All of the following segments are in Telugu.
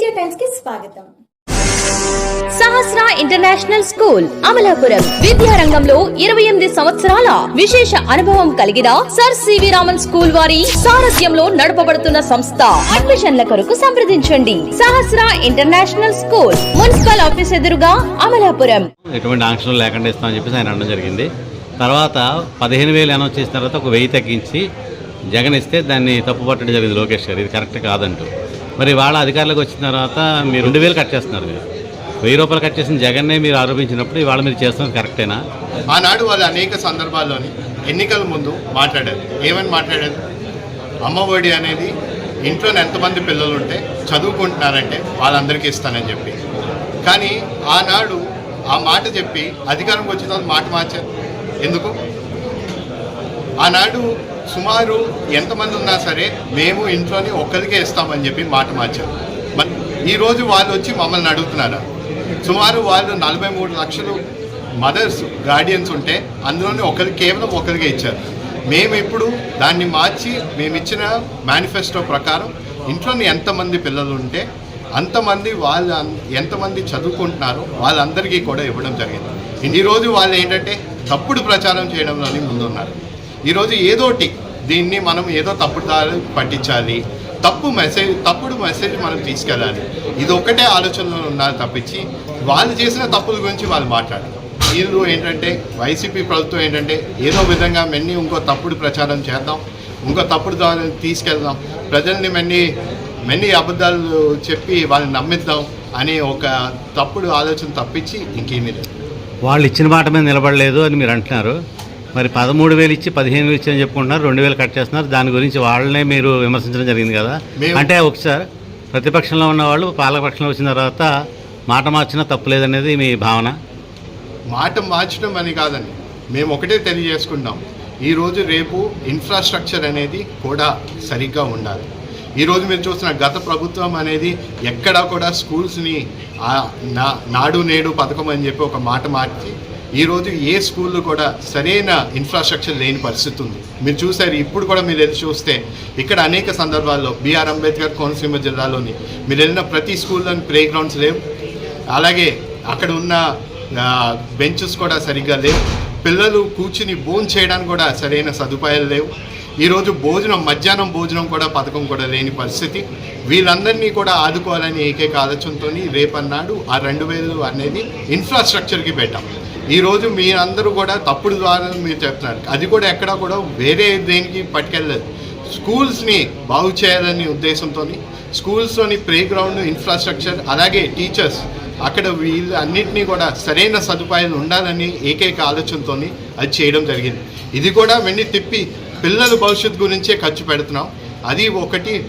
తేజ టైమ్స్కి స్వాగతం. Sahasra international school Amalapuram. విద్యారంగంలో ఇరవై ఎనిమిది సంవత్సరాల విశేష అనుభవం కలిగిన సర్ సివి రామన్ స్కూల్ వారి సారథ్యంలో నడపబడుతున్న సంస్థ. అడ్మిషన్ల కొరకు సంప్రదించండి. Sahasra international school municipal office ఎదురుగా అమలాపురం. ఎటువంటి ఆంక్షలు లేకుండా ఇస్తామని చెప్పేసి ఆయన అనడం జరిగింది. తర్వాత పదిహేను వేలు అనౌన్స్ చేసిన తర్వాత ఒక వెయ్యి తగ్గించి జగన్ ఇస్తే దాన్ని తప్పు పట్టడం జరిగింది లోకేష్ గారు. ఇది కరెక్ట్ కాదంటూ. మరి వాళ్ళ అధికారులకు వచ్చిన తర్వాత మీరు రెండు వేలు కట్ చేస్తున్నారు మీరు. వెయ్యి రూపాయలు కట్ చేసిన జగన్నే మీరు ఆరోపించినప్పుడు ఇవాళ మీరు చేస్తున్నది కరెక్టేనా? ఆనాడు వాళ్ళు అనేక సందర్భాల్లోని ఎన్నికల ముందు మాట్లాడారు. ఏమని మాట్లాడారు? అమ్మఒడి అనేది ఇంట్లో ఎంతమంది పిల్లలు ఉంటే చదువుకుంటున్నారంటే వాళ్ళందరికీ ఇస్తానని చెప్పి. కానీ ఆనాడు ఆ మాట చెప్పి అధికారంకి వచ్చిన తర్వాత మాట మార్చారు. ఎందుకు? ఆనాడు సుమారు ఎంతమంది ఉన్నా సరే మేము ఇంట్లోనే ఒక్కరికే ఇస్తామని చెప్పి మాట మార్చారు. మరి ఈరోజు వాళ్ళు వచ్చి మమ్మల్ని అడుగుతున్నారా? సుమారు వాళ్ళు నలభై మూడు లక్షలు మదర్స్ గార్డియన్స్ ఉంటే అందులోనే ఒకరికి కేవలం ఒకరికే ఇచ్చారు. మేము ఇప్పుడు దాన్ని మార్చి మేము ఇచ్చిన మేనిఫెస్టో ప్రకారం ఇంట్లోని ఎంతమంది పిల్లలు ఉంటే అంతమంది వాళ్ళ ఎంతమంది చదువుకుంటున్నారో వాళ్ళందరికీ కూడా ఇవ్వడం జరిగింది. ఈరోజు వాళ్ళు ఏంటంటే తప్పుడు ప్రచారం చేయడంలోని ముందున్నారు. ఈరోజు ఏదోటి దీన్ని మనం ఏదో తప్పుడు దారి పట్టించాలి. తప్పు మెసేజ్ తప్పుడు మెసేజ్ మనం తీసుకెళ్ళాలి. ఇది ఒకటే ఆలోచనలో ఉన్నారు తప్పించి వాళ్ళు చేసిన తప్పుల గురించి వాళ్ళు మాట్లాడారు. వీళ్ళు ఏంటంటే వైసీపీ ప్రభుత్వం ఏంటంటే ఏదో విధంగా మెన్ని ఇంకో తప్పుడు ప్రచారం చేద్దాం ఇంకో తప్పుడు దారి తీసుకెళ్దాం ప్రజల్ని మెన్ని మెన్ని అబద్ధాలు చెప్పి వాళ్ళని నమ్మిద్దాం అనే ఒక తప్పుడు ఆలోచన తప్పించి ఇంకేమీ లేదు. వాళ్ళు ఇచ్చిన మాట మీద నిలబడలేదు అని మీరు అంటున్నారు. మరి పదమూడు వేలు ఇచ్చి పదిహేను వేలు ఇచ్చి అని చెప్పుకుంటున్నారు రెండు వేలు కట్ చేస్తున్నారు. దాని గురించి వాళ్ళనే మీరు విమర్శించడం జరిగింది కదా? అంటే ఒకసారి ప్రతిపక్షంలో ఉన్న వాళ్ళు పాలకపక్షంలో వచ్చిన తర్వాత మాట మార్చినా తప్పులేదనేది మీ భావన? మాట మార్చడం అని కాదండి. మేము ఒకటే తెలియజేసుకుంటాం. ఈరోజు రేపు ఇన్ఫ్రాస్ట్రక్చర్ అనేది కూడా సరిగ్గా ఉండాలి. ఈరోజు మీరు చూస్తున్న గత ప్రభుత్వం అనేది ఎక్కడా కూడా స్కూల్స్ని నా నాడు నేడు పథకం అని చెప్పి ఒక మాట మార్చి ఈరోజు ఏ స్కూల్లో కూడా సరైన ఇన్ఫ్రాస్ట్రక్చర్ లేని పరిస్థితి ఉంది. మీరు చూసారు ఇప్పుడు కూడా మీరు వెళ్ళి చూస్తే ఇక్కడ అనేక సందర్భాల్లో బీఆర్ అంబేద్కర్ కోనసీమ జిల్లాలోని మీరు వెళ్ళిన ప్రతి స్కూల్లోని ప్లే గ్రౌండ్స్ లేవు. అలాగే అక్కడ ఉన్న బెంచెస్ కూడా సరిగ్గా లేవు. పిల్లలు కూర్చుని బోన్ చేయడానికి కూడా సరైన సదుపాయాలు లేవు. ఈరోజు భోజనం మధ్యాహ్నం భోజనం కూడా పథకం కూడా లేని పరిస్థితి. వీళ్ళందరినీ కూడా ఆదుకోవాలని ఏకైక ఆలోచనతో రేపన్నాడు ఆ రెండు వేలు అనేది ఇన్ఫ్రాస్ట్రక్చర్కి పెట్టాం. ఈరోజు మీరందరూ కూడా తప్పుడు ద్వారా మీరు చెప్తున్నారు. అది కూడా ఎక్కడా కూడా వేరే దేనికి పట్టుకెళ్ళలేదు. స్కూల్స్ని బాగు చేయాలనే ఉద్దేశంతో స్కూల్స్లోని ప్లే గ్రౌండ్ ఇన్ఫ్రాస్ట్రక్చర్ అలాగే టీచర్స్ అక్కడ వీళ్ళు అన్నింటినీ కూడా సరైన సదుపాయాలు ఉండాలని ఏకైక ఆలోచనతో అది చేయడం జరిగింది. ఇది కూడా వెండి తిప్పి పిల్లల భవిష్యత్తు గురించే ఖర్చు పెడుతున్నాం. అది ఒకటి.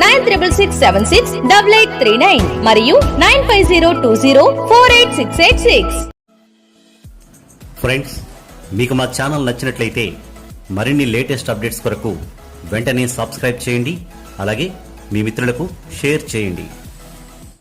nine triple six seven six double eight three nine మరియు nine five zero two zero four eight six eight six. Friends మీకు మా ఛానల్ నచ్చినట్లయితే మరిన్ని లేటెస్ట్ అప్డేట్స్ కొరకు వెంటనే సబ్స్క్రైబ్ చేయండి అలాగే మీ మిత్రులకు షేర్ చేయండి.